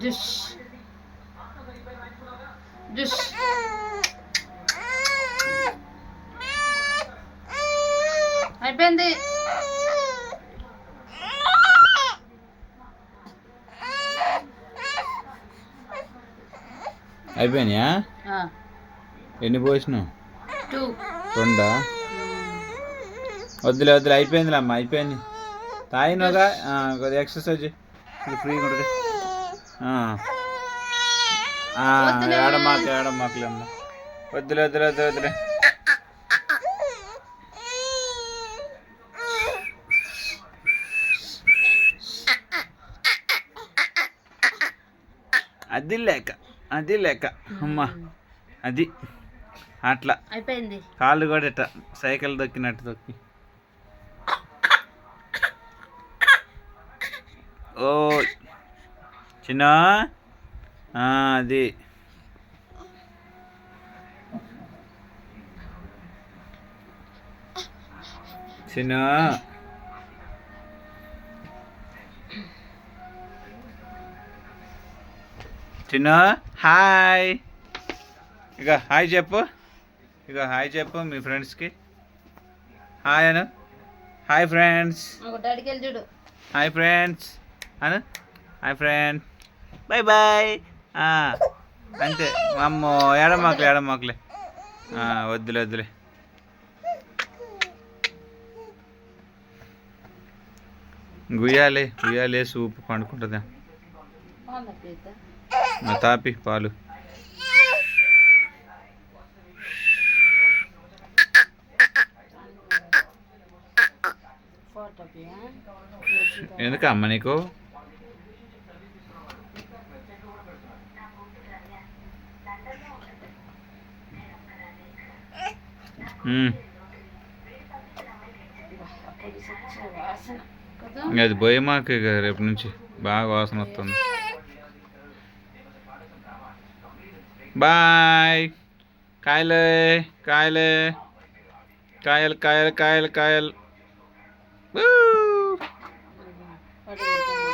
జుష్ జుష్ అయిపోయింది అయిపోయినాయా ఎన్ని పోసినావు రెండా వద్దులే వద్దులే అయిపోయిందిలే అమ్మ అయిపోయింది. తాగినోగా ఆ, కొద్దిగా ఎక్సర్సైజ్ ఫ్రీగా ఉంటుంది. ఏడమాకు ఏడమాకులే అమ్మ. వద్దులే వద్దులే వద్దులే వద్దులే. అది లేక అది లేక. అమ్మ అది. అట్లా. అయిపోయింది. కాళ్ళు కూడా ఇట్ట సైకిల్ దొక్కినట్టు దొక్కి. ఓ చిన్న? అది. చిన్న? చిన్న? హాయ్. ఇక హాయ్ చెప్పు. ఇక హాయ్ చెప్పు మీ ఫ్రెండ్స్కి. Hi Anu. Hi friends. Hi friends. Anu. Hi friend. Bye bye అంతే. అమ్మో ఏడమాకులే ఆ, వద్దులే వద్దులే. గుయ్యాలే గుయ్యాలే సూపు పండుకుంటుందా? తాపి పాలు. ఫోటో ఎందుకు అమ్మ నీకు మ్మ్. వాసన కదా ఇంక అది పోయి మాకు ఇక రేపు నుంచి బాగా వాసన వస్తుంది. బాయ్. కాయలే కాయలే. కాయలు కాయలు కాయలు కాయలు.